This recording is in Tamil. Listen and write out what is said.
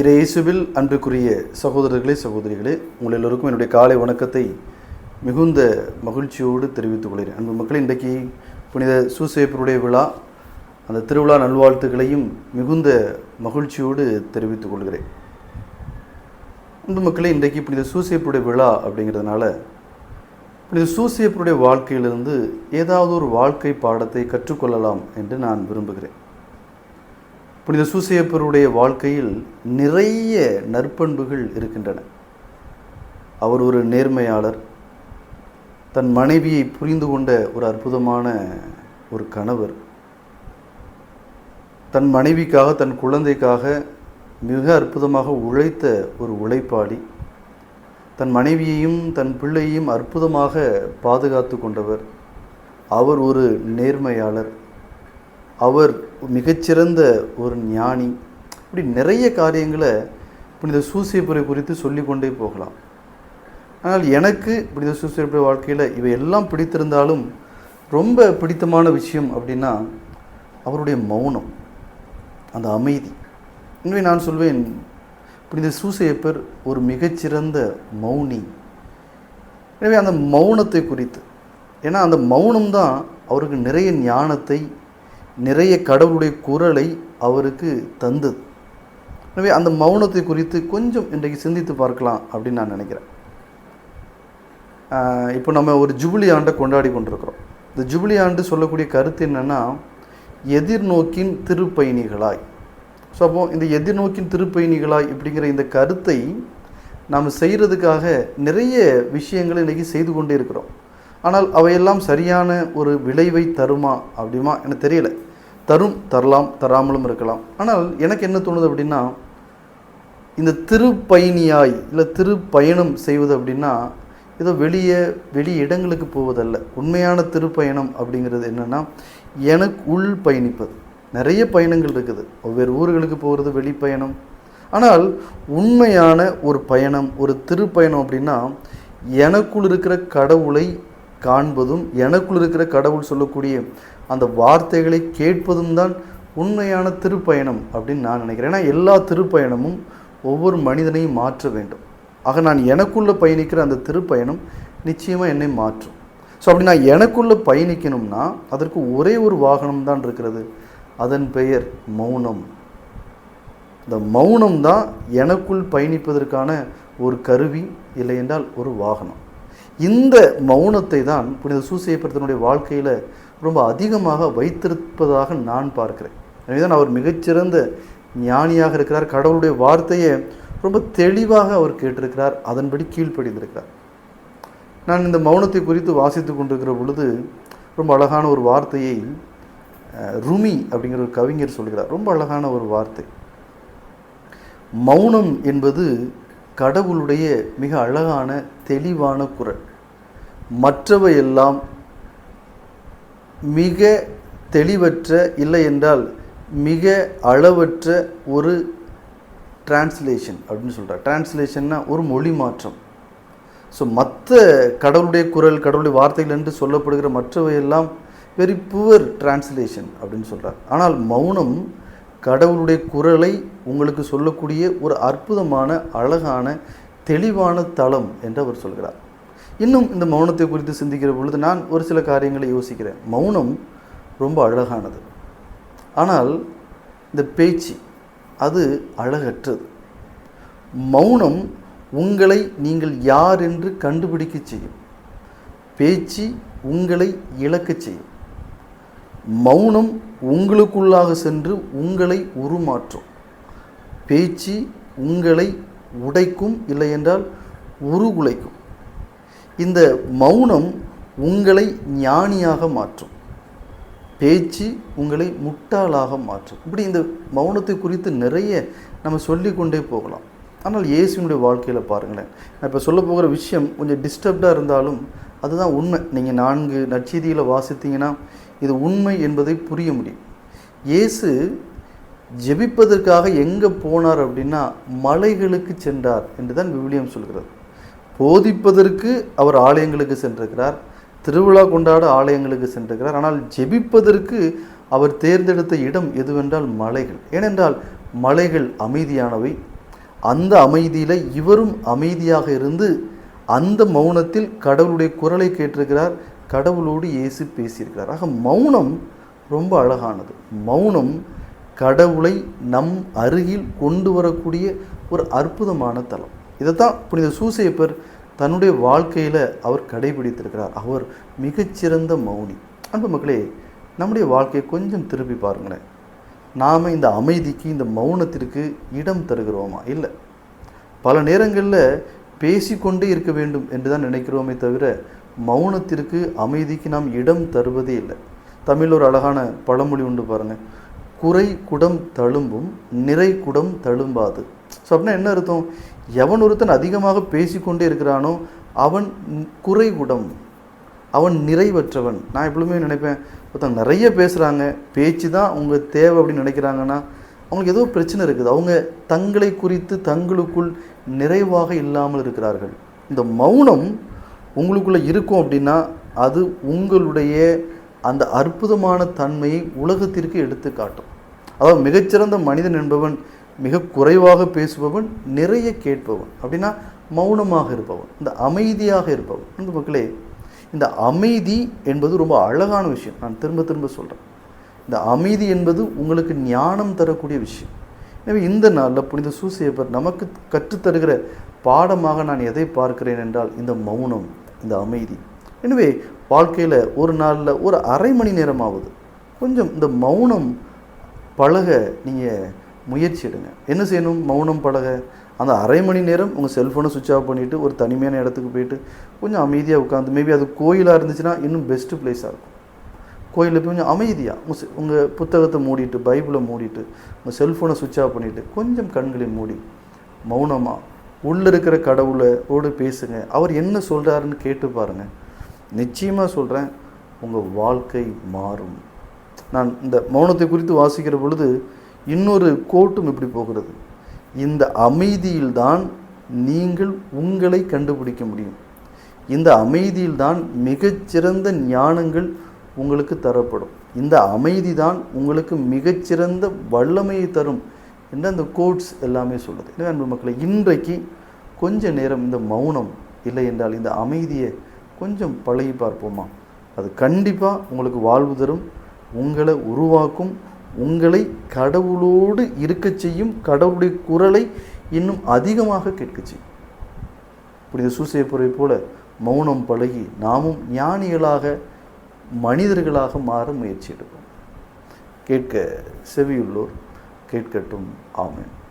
இயேசுவில் அன்புக்குரிய சகோதரர்களே சகோதரிகளே உங்கள் எல்லோருக்கும் என்னுடைய காலை வணக்கத்தை மிகுந்த மகிழ்ச்சியோடு தெரிவித்துக் கொள்கிறேன். அன்பு மக்கள் இன்றைக்கு புனித சூசேப்பருடைய விழா அந்த திருவிழா நல்வாழ்த்துக்களையும் மிகுந்த மகிழ்ச்சியோடு தெரிவித்துக் கொள்கிறேன். அன்பு மக்களே இன்றைக்கு புனித சூசேப்பருடைய விழா அப்படிங்கிறதுனால புனித சூசேப்பருடைய வாழ்க்கையிலிருந்து ஏதாவது ஒரு வாழ்க்கை பாடத்தை கற்றுக்கொள்ளலாம் என்று நான் விரும்புகிறேன். புனித சூசையப்பருடைய வாழ்க்கையில் நிறைய நற்பண்புகள் இருக்கின்றன. அவர் ஒரு நேர்மையாளர். தன் மனைவியை புரிந்து கொண்ட ஒரு அற்புதமான ஒரு கணவர். தன் மனைவிக்காக தன் குழந்தைக்காக மிக அற்புதமாக உழைத்த ஒரு உழைப்பாளி. தன் மனைவியையும் தன் பிள்ளையையும் அற்புதமாக பாதுகாத்து கொண்டவர். அவர் ஒரு நேர்மையாளர். அவர் மிகச்சிறந்த ஒரு ஞானி. இப்படி நிறைய காரியங்களை புனித சூசியப்புரை குறித்து சொல்லிக்கொண்டே போகலாம். ஆனால் எனக்கு புனித சூசியப்புரை வாழ்க்கையில் இவை எல்லாம் பிடித்திருந்தாலும் ரொம்ப பிடித்தமான விஷயம் அப்படின்னா அவருடைய மௌனம் அந்த அமைதி. எனவே நான் சொல்வேன் புனித சூசையப்பர் ஒரு மிகச்சிறந்த மௌனி. எனவே அந்த மௌனத்தை குறித்து ஏன்னா அந்த மௌனம் தான் அவருக்கு நிறைய ஞானத்தை நிறைய கடவுளுடைய குரலை அவருக்கு தந்தது. எனவே அந்த மௌனத்தை குறித்து கொஞ்சம் இன்றைக்கு சிந்தித்து பார்க்கலாம் அப்படின்னு நான் நினைக்கிறேன். இப்போ நம்ம ஒரு ஜூபிலி ஆண்டை கொண்டாடி கொண்டிருக்கிறோம். இந்த ஜூபிலி ஆண்டு சொல்லக்கூடிய கருத்து என்னென்னா எதிர்நோக்கின் திருப்பயணிகளாய். ஸோ அப்போ இந்த எதிர்நோக்கின் திருப்பயணிகளாய் இப்படிங்கிற இந்த கருத்தை நாம் செய்கிறதுக்காக நிறைய விஷயங்களை இன்றைக்கி செய்து கொண்டே இருக்கிறோம். ஆனால் அவையெல்லாம் சரியான ஒரு விளைவை தருமா அப்படிமா எனக்கு தெரியல. தரும் தரலாம் தராமலும் இருக்கலாம். ஆனால் எனக்கு என்ன தோணுது அப்படின்னா இந்த திருப்பயணியாய் இல்லை திருப்பயணம் செய்வது அப்படின்னா ஏதோ வெளியே வெளி இடங்களுக்கு போவதல்ல. உண்மையான திருப்பயணம் அப்படிங்கிறது என்னென்னா எனக்கு உள் பயணிப்பது. நிறைய பயணங்கள் இருக்குது. ஒவ்வொரு ஊர்களுக்கு போகிறது வெளிப்பயணம். ஆனால் உண்மையான ஒரு பயணம் ஒரு திருப்பயணம் அப்படின்னா எனக்குள் இருக்கிற கடவுளை காண்பதும் எனக்குள் இருக்கிற கடவுள் சொல்லக்கூடிய அந்த வார்த்தைகளை கேட்பதும் தான் உண்மையான திருப்பயணம் அப்படின்னு நான் நினைக்கிறேன். ஏன்னா எல்லா திருப்பயணமும் ஒவ்வொரு மனிதனையும் மாற்ற வேண்டும். ஆக நான் எனக்குள்ளே பயணிக்கிற அந்த திருப்பயணம் நிச்சயமாக என்னை மாற்றும். ஸோ அப்படி நான் எனக்குள்ளே பயணிக்கணும்னா அதற்கு ஒரே ஒரு வாகனம் தான் இருக்கிறது. அதன் பெயர் மௌனம். இந்த மௌனம் தான் எனக்குள் பயணிப்பதற்கான ஒரு கருவி இல்லை என்றால் ஒரு வாகனம். இந்த மௌனத்தை தான் புனித சூசையப்பரத்தனுடைய வாழ்க்கையில் ரொம்ப அதிகமாக வைத்திருப்பதாக நான் பார்க்கிறேன். எனவே தான் அவர் மிகச்சிறந்த ஞானியாக இருக்கிறார். கடவுளுடைய வார்த்தையை ரொம்ப தெளிவாக அவர் கேட்டிருக்கிறார். அதன்படி கீழ்ப்படிந்திருக்கிறார். நான் இந்த மௌனத்தை குறித்து வாசித்து கொண்டிருக்கிற பொழுது ரொம்ப அழகான ஒரு வார்த்தையை ருமி அப்படிங்கிற ஒரு கவிஞர் சொல்கிறார். ரொம்ப அழகான ஒரு வார்த்தை. மௌனம் என்பது கடவுளுடைய மிக அழகான தெளிவான குரல். மற்றவை எல்லாம் மிக தெளிவற்ற இல்லை என்றால் மிக அளவற்ற ஒரு டிரான்ஸ்லேஷன் அப்படின்னு சொல்கிறார் டிரான்ஸ்லேஷன்னா ஒரு மொழி மாற்றம். ஸோ மற்ற கடவுளுடைய குரல் கடவுளுடைய வார்த்தைகள் என்று சொல்லப்படுகிற மற்றவையெல்லாம் வெரி புவர் டிரான்ஸ்லேஷன் அப்படின்னு சொல்கிறார் ஆனால் மௌனம் கடவுளுடைய குரலை உங்களுக்கு சொல்லக்கூடிய ஒரு அற்புதமான அழகான தெளிவான தளம் என்று அவர் சொல்கிறார். இன்னும் இந்த மௌனத்தை குறித்து சிந்திக்கிற பொழுது நான் ஒரு சில காரியங்களை யோசிக்கிறேன். மௌனம் ரொம்ப அழகானது. ஆனால் இந்த பேச்சு அது அழகற்றது. மௌனம் உங்களை நீங்கள் யார் என்று கண்டுபிடிக்க செய்யும். பேச்சு உங்களை இழக்கச் செய்யும். மௌனம் உங்களுக்குள்ளாக சென்று உங்களை உருமாற்றும். பேச்சு உங்களை உடைக்கும் இல்லை என்றால் உருகுலைக்கும். இந்த மௌனம் உங்களை ஞானியாக மாற்றும். பேச்சு உங்களை முட்டாளாக மாற்றும். இப்படி இந்த மௌனத்தை குறித்து நிறைய நம்ம சொல்லிக்கொண்டே போகலாம். ஆனால் இயேசுனுடைய வாழ்க்கையில் பாருங்களேன். நான் இப்போ சொல்ல போகிற விஷயம் கொஞ்சம் டிஸ்டர்ப்டாக இருந்தாலும் அதுதான் உண்மை. நீங்கள் நான்கு நற்செய்திகளை வாசித்தீங்கன்னா இது உண்மை என்பதை புரிய முடியும். இயேசு ஜெபிப்பதற்காக எங்கே போனார் அப்படின்னா மலைகளுக்கு சென்றார் என்று தான் விவிலியம் சொல்கிறது. போதிப்பதற்கு அவர் ஆலயங்களுக்கு சென்றிருக்கிறார். திருவிழா கொண்டாட ஆலயங்களுக்கு சென்றிருக்கிறார். ஆனால் ஜெபிப்பதற்கு அவர் தேர்ந்தெடுத்த இடம் எதுவென்றால் மலைகள். ஏனென்றால் மலைகள் அமைதியானவை. அந்த அமைதியில் இவரும் அமைதியாக இருந்து அந்த மௌனத்தில் கடவுளுடைய குரலை கேட்டிருக்கிறார். கடவுளோடு இயேசு பேசியிருக்கிறார். ஆக மௌனம் ரொம்ப அழகானது. மௌனம் கடவுளை நம் அருகில் கொண்டு வரக்கூடிய ஒரு அற்புதமான தலம். இதைத்தான் புனித சூசையப்பர் தன்னுடைய வாழ்க்கையில் அவர் கடைபிடித்திருக்கிறார். அவர் மிகச்சிறந்த மௌனி. அன்பு மக்களே நம்முடைய வாழ்க்கையை கொஞ்சம் திருப்பி பாருங்களேன். நாம் இந்த அமைதிக்கு இந்த மௌனத்திற்கு இடம் தருகிறோமா? இல்லை. பல நேரங்களில் பேசிக்கொண்டே இருக்க வேண்டும் என்று தான் நினைக்கிறோமே தவிர மௌனத்திற்கு அமைதிக்கு நாம் இடம் தருவதே இல்லை. தமிழில் ஒரு அழகான பழமொழி உண்டு பாருங்க. குறை குடம் தழும்பும் நிறை குடம் தழும்பாது. ஸோ அப்படின்னா என்ன அர்த்தம்? எவன் ஒருத்தன் அதிகமாக பேசிக்கொண்டே இருக்கிறானோ அவன் குறை குடம் அவன் நிறைவற்றவன். நான் எப்பவுமே நினைப்பேன் ஒருத்தன் நிறைய பேசுகிறாங்க பேச்சு தான் அவங்க தேவை அப்படின்னு நினைக்கிறாங்கன்னா அவங்களுக்கு ஏதோ பிரச்சனை இருக்குது. அவங்க தங்களை குறித்து தங்களுக்குள் நிறைவாக இல்லாமல் இருக்கிறார்கள். இந்த மௌனம் உங்களுக்குள்ளே இருக்கும் அப்படின்னா அது உங்களுடைய அந்த அற்புதமான தன்மையை உலகத்திற்கு எடுத்து காட்டும் அதாவது மிகச்சிறந்த மனிதன் என்பவன் மிக குறைவாக பேசுபவன் நிறைய கேட்பவன். அப்படின்னா மௌனமாக இருப்பவன் இந்த அமைதியாக இருப்பவன். இந்த மக்களே இந்த அமைதி என்பது ரொம்ப அழகான விஷயம். நான் திரும்ப திரும்ப சொல்கிறேன் இந்த அமைதி என்பது உங்களுக்கு ஞானம் தரக்கூடிய விஷயம். எனவே இந்த நாளில் புனித சூசியப்பர் நமக்கு கற்றுத்தருகிற பாடமாக நான் எதை பார்க்கிறேன் என்றால் இந்த மௌனம் இந்த அமைதி. எனவே வாழ்க்கையில் ஒரு நாளில் ஒரு அரை மணி நேரமாவது கொஞ்சம் இந்த மௌனம் பழக நீங்கள் முயற்சி எடுங்க என்ன செய்யணும்? மௌனம் பழக. அந்த அரை மணி நேரம் உங்கள் செல்ஃபோனை சுவிட்ச் ஆஃப் பண்ணிவிட்டு ஒரு தனிமையான இடத்துக்கு போயிட்டு கொஞ்சம் அமைதியாக உட்காந்து மேபி அது கோயிலாக இருந்துச்சுன்னா இன்னும் பெஸ்ட்டு பிளேஸாக இருக்கும். கோயிலில் போய் கொஞ்சம் அமைதியாக உங்கள் உங்கள் புத்தகத்தை மூடிட்டு பைபிளை மூடிட்டு உங்கள் செல்ஃபோனை சுவிட்ச் ஆஃப் பண்ணிவிட்டு கொஞ்சம் கண்களை மூடி மௌனமாக உள்ளே இருக்கிற கடவுளை ஓடு பேசுங்க. அவர் என்ன சொல்கிறாருன்னு கேட்டு பாருங்கள் நிச்சயமாக சொல்கிறேன் உங்கள் வாழ்க்கை மாறும். நான் இந்த மௌனத்தை குறித்து வாசிக்கிற பொழுது இன்னொரு கோட்டும் இப்படி போகிறது. இந்த அமைதியில்தான் நீங்கள் உங்களை கண்டுபிடிக்க முடியும். இந்த அமைதியில்தான் மிகச்சிறந்த ஞானங்கள் உங்களுக்கு தரப்படும். இந்த அமைதி தான் உங்களுக்கு மிகச்சிறந்த வல்லமையை தரும் என்று அந்த கோட்ஸ் எல்லாமே சொல்லுது. எனவே அன்பு மக்களை இன்றைக்கு கொஞ்ச நேரம் இந்த மௌனம் இல்லை என்றால் இந்த அமைதியை கொஞ்சம் பழகி பார்ப்போமா? அது கண்டிப்பாக உங்களுக்கு வாழ்வு தரும். உங்களை உருவாக்கும் உங்களை கடவுளோடு இருக்கச் செய்யும் கடவுளுடைய குரலை இன்னும் அதிகமாக கேட்கச் செய்யும். புனித சூசையப்புரை போல மௌனம் பழகி நாமும் ஞானிகளாக மனிதர்களாக மாற முயற்சி எடுப்போம். கேட்க செவியுள்ளோர் கேட்கட்டும். ஆமேன்.